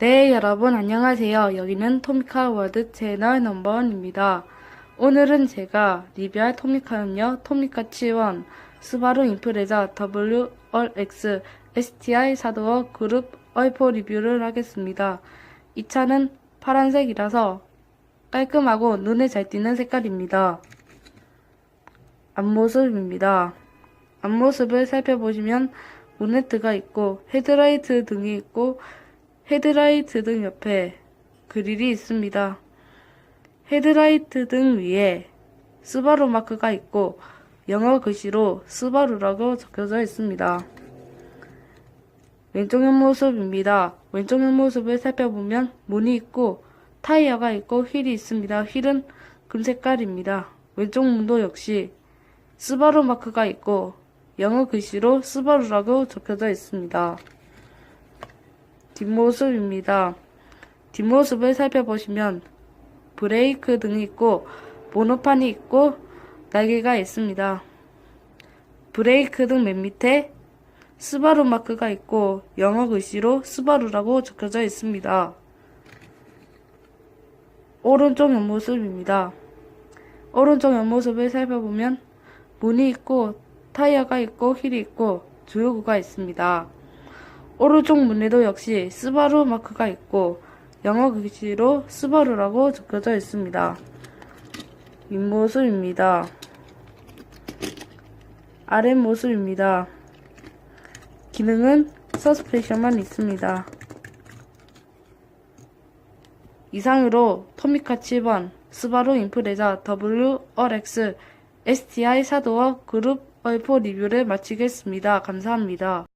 네, 여러분 안녕하세요. 여기는 토미카 월드 채널 넘버원입니다. 오늘은 제가 리뷰할 토미카는요, 토미카 T1, 스바루 인프레자 WRX STI 사도어 그룹 얼포 리뷰를 하겠습니다. 이 차는 파란색이라서 깔끔하고 눈에 잘 띄는 색깔입니다. 앞모습입니다. 앞모습을 살펴보시면 모네트가 있고 헤드라이트 등이 있고 헤드라이트 등 옆에 그릴이 있습니다. 헤드라이트 등 위에 스바루 마크가 있고 영어 글씨로 스바루라고 적혀져 있습니다. 왼쪽 옆모습입니다. 왼쪽 옆모습을 살펴보면 문이 있고 타이어가 있고 휠이 있습니다. 휠은 금색깔입니다. 왼쪽 문도 역시 스바루 마크가 있고 영어 글씨로 스바루라고 적혀져 있습니다. 뒷모습입니다. 뒷모습을 살펴보시면 브레이크 등이 있고 모노판이 있고 날개가 있습니다. 브레이크 등 맨 밑에 스바루 마크가 있고 영어 글씨로 스바루라고 적혀져 있습니다. 오른쪽 옆모습입니다. 오른쪽 옆모습을 살펴보면 문이 있고 타이어가 있고 휠이 있고 주요구가 있습니다. 오른쪽 문에도 역시 스바루 마크가 있고 영어 글씨로 스바루라고 적혀져 있습니다. 윗모습입니다. 아랫모습입니다. 기능은 서스펜션만 있습니다. 이상으로 토미카 7번 스바루 인프레자 WRX STI 사도어 그룹 얼포 리뷰를 마치겠습니다. 감사합니다.